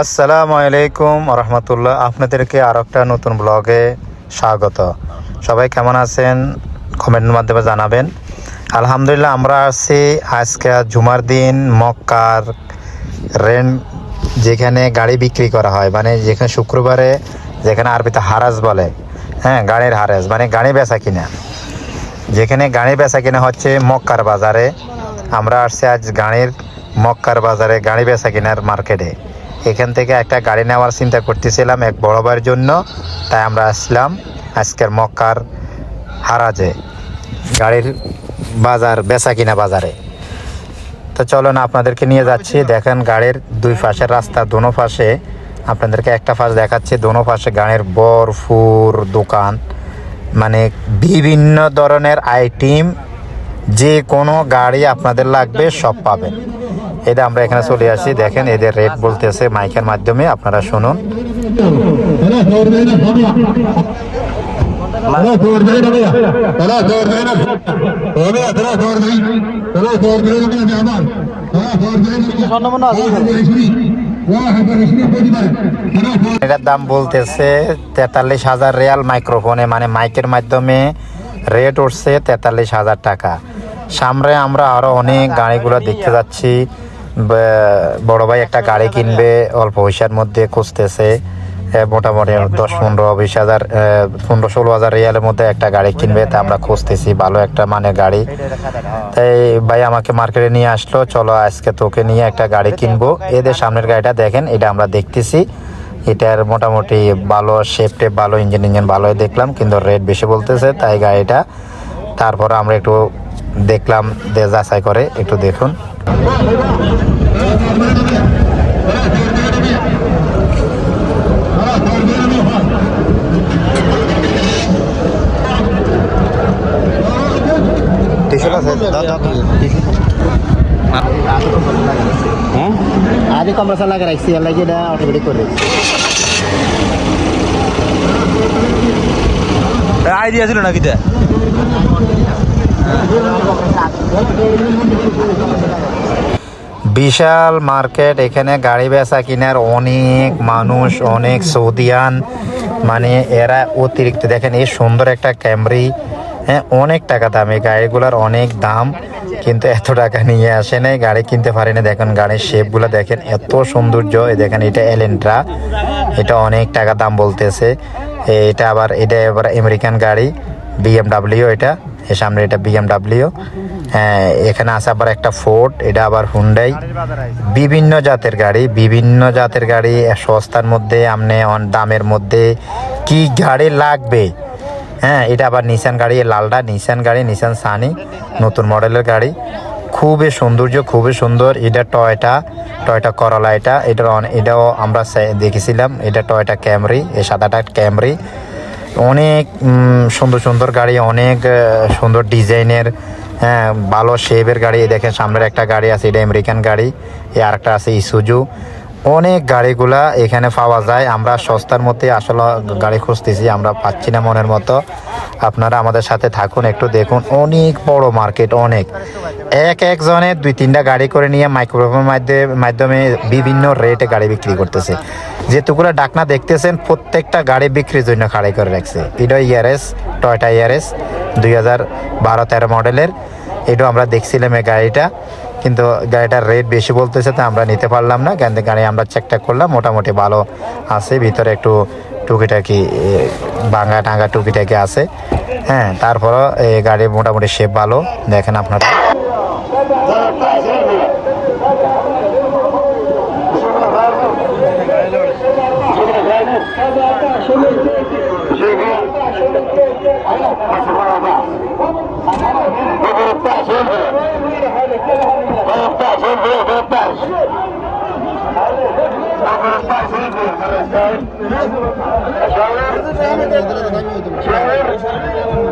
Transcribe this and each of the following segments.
আসসালামু আলাইকুম রহমতুল্লাহ। আপনাদেরকে আর একটা নতুন ব্লগে স্বাগত। সবাই কেমন আছেন? কমেন্টের মাধ্যমে জানাবেন। আলহামদুলিল্লাহ, আমরা আছি আজকে জুমার দিন, মক্কার রেন্ট যেখানে গাড়ি বিক্রি করা হয়। মানে যেখানে শুক্রবারে, যেখানে আরবিতে হারাজ বলে। হ্যাঁ গাড়ির হারাজ। মানে গাড়ি বেচা কিনা। যেখানে গাড়ি বেচা কিনা হচ্ছে মক্কার বাজারে। আমরা আসছি আজ গাড়ির মক্কার বাজারে গাড়ি বেচা কিনার মার্কেটে। এখান থেকে একটা গাড়ি নেওয়ার চিন্তা করতেছিলাম এক বড় ভাইয়ের জন্য। তাই আমরা আসলাম আজকের মক্কার হারাজে, গাড়ির বাজার বেচা কিনা বাজারে। তো চলুন আপনাদেরকে নিয়ে যাচ্ছি। দেখেন গাড়ির দুই পাশের রাস্তা, দোনো পাশে আপনাদেরকে একটা পাশ দেখাচ্ছি। দোনো পাশে গাড়ির বরফুর দোকান। মানে বিভিন্ন ধরনের আইটেম যে কোনো গাড়ি আপনাদের লাগবে, সব পাবেন। এটা আমরা এখানে চলে আসি। দেখেন এদের রেট বলতেছে মাইকের মাধ্যমে, আপনারা শুনুন। এটার দাম বলতেছে তেতাল্লিশ হাজার রিয়াল মাইক্রোফোনে মানে মাইকের মাধ্যমে রেট উঠছে তেতাল্লিশ হাজার টাকা। সামনে আমরা আরও অনেক গাড়িগুলো দেখতে যাচ্ছি। বড় ভাই একটা গাড়ি কিনবে অল্প পয়সার মধ্যে খুঁজতেছে। মোটামুটি দশ পনেরো বিশ হাজার পনেরো ষোলো হাজার রিয়ালের মধ্যে একটা গাড়ি কিনবে তা আমরা খুঁজতেছি ভালো একটা মানে গাড়ি। তাই ভাই আমাকে মার্কেটে নিয়ে আসলো চলো আজকে তোকে নিয়ে একটা গাড়ি কিনবো। এদের সামনের গাড়িটা দেখেন এটা আমরা দেখতেছি। এটার মোটামুটি ভালো শেপ টেপ ভালো ইঞ্জিন ইঞ্জিন ভালোই দেখলাম কিন্তু রেট বেশি বলতেছে তাই গাড়িটা। তারপর আমরা একটু দেখলাম দে যাচাই করে একটু দেখুন। হ্যাঁ আদি কম্প্রেসার লাগে রাখছি এর লাগে এটা অটোমেটিক করে রাখছি আইডিয়া ছিল নাকি তা বিশাল মার্কেট, এখানে গাড়ি বেচা কিনার অনেক মানুষ, অনেক সৌদিয়ান। মানে এরা অতিরিক্ত, দেখেন এই সুন্দর একটা ক্যামরি হ্যাঁ অনেক টাকা দাম। এই গাড়িগুলোর অনেক দাম, কিন্তু এত টাকা নিয়ে আসে নাই, গাড়ি কিনতে পারেনি দেখেন গাড়ির শেপগুলো দেখেন এত সৌন্দর্য। এই দেখেন, এটা এলেন্ট্রা এটা অনেক টাকা দাম বলতেছে। এটা আবার, এটা এবার আমেরিকান গাড়ি বিএমডাব্লিউ এটা। সামনে এটা বিএমডাব্লিউ হ্যাঁ এখানে আছে আবার একটা ফোর্ড এটা আবার হুন্ডাই বিভিন্ন জাতের গাড়ি, বিভিন্ন জাতের গাড়ি, সস্তার মধ্যে আপনি দামের মধ্যে। কি গাড়ি লাগবে? হ্যাঁ এটা আবার নিসান গাড়ি, এই লালটা নিসান গাড়ি নিসান সানি নতুন মডেলের গাড়ি। খুবই সৌন্দর্য, খুবই সুন্দর। এটা টয়টা টয়টা করলা এটা। এটা এটাও আমরা দেখেছিলাম। এটা টয়টা ক্যামরি এই সাদাটা ক্যামরি অনেক সুন্দর সুন্দর গাড়ি, অনেক সুন্দর ডিজাইনের হ্যাঁ ভালো শেপের গাড়ি। দেখেন সামনের একটা গাড়ি আছে, এটা আমেরিকান গাড়ি এ আরেকটা আছে ইসুজু অনেক গাড়িগুলা এখানে পাওয়া যায়। আমরা সস্তার মধ্যে আসলে গাড়ি খুঁজতেছি, আমরা পাচ্ছি না মনের মতো। আপনারা আমাদের সাথে থাকুন, একটু দেখুন। অনেক বড় মার্কেট, অনেক। এক একজনে দুই তিনটা গাড়ি করে নিয়ে মাইক্রোফোনের মাধ্যমে মাধ্যমে বিভিন্ন রেটে গাড়ি বিক্রি করতেছে। যেটুকুলো ডাকনা দেখতেছেন, প্রত্যেকটা গাড়ি বিক্রির জন্য খাড়াই করে রাখছে। এটা ইয়ারএস টয়টা ইয়ারএস দুই হাজার বারো তেরো মডেলের। এটাও আমরা দেখছিলাম এই গাড়িটা। কিন্তু গাড়িটার রেট বেশি বলতেছে, তো আমরা নিতে পারলাম না। কিন্তু গাড়ি আমরা চেক টেক করলাম, মোটামুটি ভালো আছে। ভিতরে একটু টুকিটাকি ভাঙা টাঙ্গা টুকিটাকি আছে। হ্যাঁ তারপরও এই গাড়ি মোটামুটি শেপ ভালো। দেখেন আপনারা। Não vou lutar sempre. Vou lutar sempre, vou lutar. Não vou lutar sempre. Tudo bem, meu Deus. Tchau.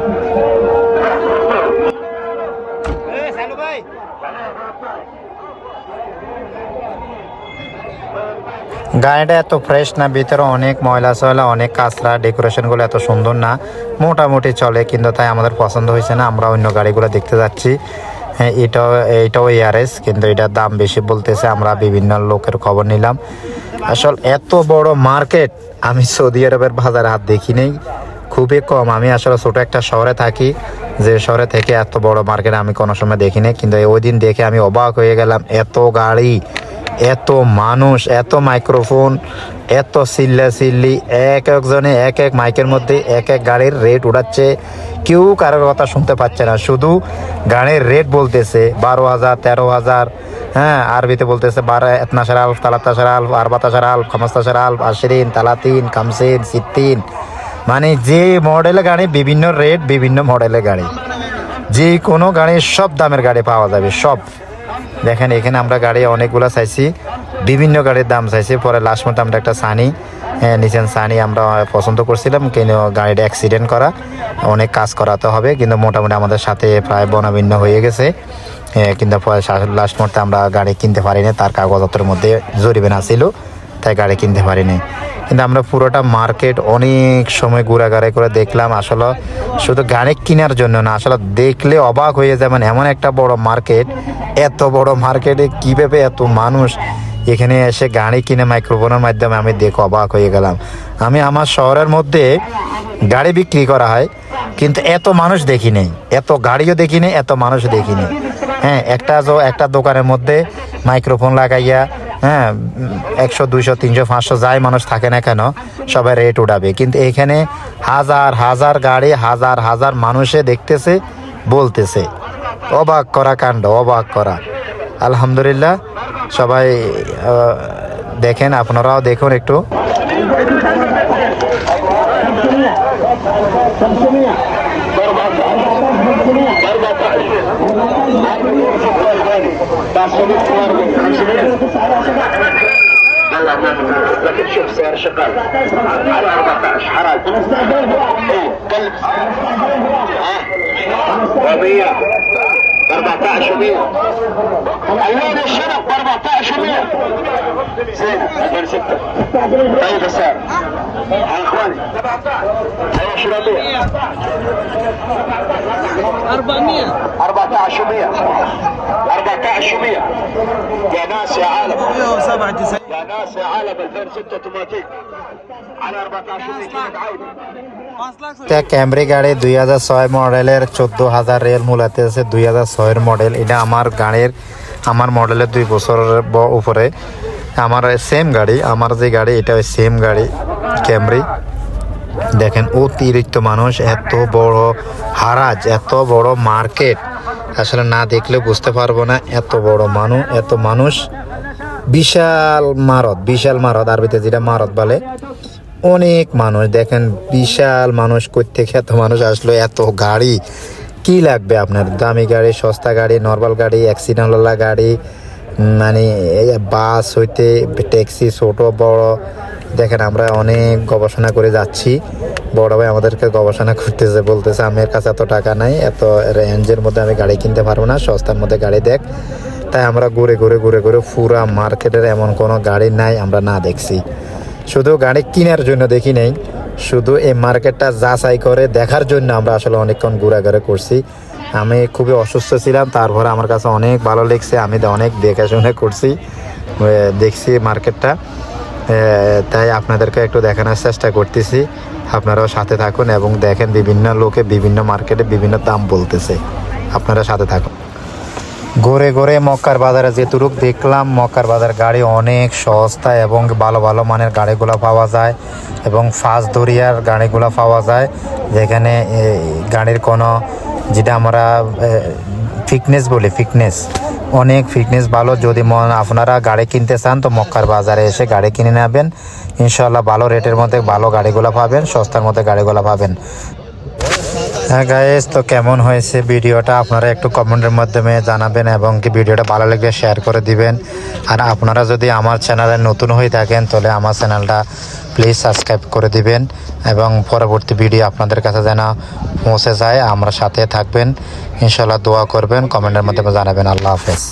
গাড়িটা এত ফ্রেশ না, ভিতরে অনেক ময়লা সয়লা, অনেক কাঁচরা ডেকোরেশনগুলো এত সুন্দর না। মোটামুটি চলে, কিন্তু তাই আমাদের পছন্দ হয়েছে না, আমরা অন্য গাড়িগুলো দেখতে যাচ্ছি। হ্যাঁ এটাও এটাও এআরএস কিন্তু এটার দাম বেশি বলতেছে, আমরা বিভিন্ন লোকের খবর নিলাম। আসল এত বড় মার্কেট আমি সৌদি আরবের বাজারে হাত দেখি নেই খুবই কম, আমি আসলে ছোট একটা শহরে থাকি। যে শহরে থেকে এত বড় মার্কেট আমি কোনো সময় দেখি নাই কিন্তু ওই দিন দেখে আমি অবাক হয়ে গেলাম, এত গাড়ি। এত মানুষ, এত মাইক্রোফোন এত চিল্লা চিল্লি এক একজনে এক এক মাইকের মধ্যে এক এক গাড়ির রেট উঠাচ্ছে কেউ কারোর কথা শুনতে পাচ্ছে না, শুধু গাড়ির রেট বলতেছে বারো হাজার, তেরো হাজার হ্যাঁ আরবিতে বলতেছে বারো এতনাশার আলফ তালাতাশার আলফ আরবাতাশার আলফ খামাস্তাশার আলফ, আশরিন, তালাতিন কামসিন সিদ্দিন। মানে যে মডেলের গাড়ি বিভিন্ন রেট বিভিন্ন মডেলের গাড়ি যে কোনো গাড়ির সব দামের গাড়ি পাওয়া যাবে, সব। দেখেন এখানে আমরা গাড়ি অনেকগুলো চাইছি। বিভিন্ন গাড়ির দাম চাইছি। পরে লাস্ট মধ্যে আমরা একটা সানি হ্যাঁ, নিচেন সানি আমরা পছন্দ করছিলাম কিন্তু গাড়িটা অ্যাক্সিডেন্ট করা অনেক কাজ করাতে হবে কিন্তু মোটামুটি আমাদের সাথে প্রায় বনাভিন্ন হয়ে গেছে। হ্যাঁ, কিন্তু লাস্ট মুহূর্তে আমরা গাড়ি কিনতে পারিনি তার কাগজপত্রের মধ্যে জরিমানা ছিল তাই গাড়ি কিনতে পারিনি। কিন্তু আমরা পুরোটা মার্কেট অনেক সময় ঘোরাঘুরি করে দেখলাম। আসলে শুধু গাড়ি কেনার জন্য না, আসলে দেখলে অবাক হয়ে যায় মানে এমন একটা বড় মার্কেট। এত বড় মার্কেটে কীভাবে এত মানুষ এখানে এসে গাড়ি কিনে মাইক্রোফোনের মাধ্যমে আমি দেখে অবাক হয়ে গেলাম। আমি আমার শহরের মধ্যে গাড়ি বিক্রি করা হয়, কিন্তু এত মানুষ দেখি নেই। এত গাড়িও দেখি এত মানুষ দেখি হ্যাঁ একটা একটা দোকানের মধ্যে মাইক্রোফোন লাগাইয়া হ্যাঁ একশো, দুইশো, তিনশো, পাঁচশো যাই মানুষ থাকে না কেন, সবাই রেট উঠাবে। কিন্তু এখানে হাজার হাজার গাড়ি, হাজার হাজার মানুষে দেখতেছে, বলতেছে। অবাক করা কাণ্ড, অবাক করা। আলহামদুলিল্লাহ, সবাই দেখেন, আপনারাও দেখুন একটু। شوف سعر شقاق على 14 حرام 15000 حرام 15 15000 و100 الوان الشنب ب 14 و100 زين 2006 طيب السعر يا أخواني. أيوه شرابيه 400 14 و100 14 و100 يا ناس يا عالم. 197 يا ناس يا عالم 2006 اوتوماتيك ক্যামরি গাড়ি দুই হাজার ছয় মডেলের চোদ্দ হাজার রেল মূলাতে আছে দুই হাজার ছয়ের মডেল। এটা আমার গাড়ির আমার মডেলের দুই বছরের উপরে। আমার সেম গাড়ি আমার যে গাড়ি এটা ওই সেম গাড়ি ক্যামরি। দেখেন অতিরিক্ত মানুষ এত বড় হারাজ এত বড় মার্কেট। আসলে না দেখলে বুঝতে পারব না এত বড় মানুষ এত মানুষ। বিশাল মারত বিশাল মারত আরবিতে যেটা মারত বলে। অনেক মানুষ, দেখেন বিশাল মানুষ থেকে এত মানুষ আসলো, এত গাড়ি। কি লাগবে আপনার? দামি গাড়ি, সস্তা গাড়ি, নর্মাল গাড়ি অ্যাক্সিডেন্টওয়ালা গাড়ি মানে বাস হইতে ট্যাক্সি ছোট, বড়। দেখেন আমরা অনেক গবেষণা করে যাচ্ছি। বড় ভাই আমাদেরকে গবেষণা করতেছে, বলতেছে, আমার কাছে এত টাকা নাই, এত রেঞ্জের মধ্যে আমি গাড়ি কিনতে পারব না, সস্তার মধ্যে গাড়ি দেখ। তাই আমরা ঘুরে ঘুরে ঘুরে ঘুরে পুরা মার্কেটের এমন কোনো গাড়ি নাই, আমরা না দেখছি। শুধু গাড়ি কেনার জন্য দেখি নেই, শুধু এই মার্কেটটা যাচাই করে দেখার জন্য আমরা আসলে অনেকক্ষণ ঘোরাঘুরি করছি। আমি খুবই অসুস্থ ছিলাম, তারপরে আমার কাছে অনেক ভালো লেগছে, আমি তো অনেক দেখাশোনা করছি দেখছি মার্কেটটা। তাই আপনাদেরকে একটু দেখানোর চেষ্টা করতেছি, আপনারাও সাথে থাকুন এবং দেখেন বিভিন্ন লোকে বিভিন্ন মার্কেটে বিভিন্ন দাম বলতেছে, আপনারা সাথে থাকুন। ঘুরে ঘুরে মক্কার বাজারে যেটুক দেখলাম, মক্কার বাজার গাড়ি অনেক সস্তা এবং ভালো ভালো মানের গাড়িগুলো পাওয়া যায় এবং ফাস্ট দরিয়ার গাড়িগুলো পাওয়া যায়। যেখানে গাড়ির কোনো, যেটা আমরা ফিটনেস বলি ফিটনেস অনেক ফিটনেস ভালো, যদি মন, আপনারা গাড়ি কিনতে চান তো মক্কার বাজারে এসে গাড়ি কিনে নেবেন। ইনশাল্লাহ ভালো রেটের মধ্যে ভালো গাড়িগুলো পাবেন, সস্তার মধ্যে গাড়িগুলো পাবেন। হ্যাঁ গায়েস তো কেমন হয়েছে ভিডিওটা আপনারা একটু কমেন্টের মাধ্যমে জানাবেন এবং কি ভিডিওটা ভালো লাগলে শেয়ার করে দিবেন। আর আপনারা যদি আমার চ্যানেলে নতুন হয়ে থাকেন, তাহলে আমার চ্যানেলটা প্লিজ সাবস্ক্রাইব করে দিবেন এবং পরবর্তী ভিডিও আপনাদের কাছে যেন পৌঁছে যায়, আমরা সাথে থাকবেন। ইনশাল্লাহ দোয়া করবেন, কমেন্টের মাধ্যমে জানাবেন। আল্লাহ হাফেজ।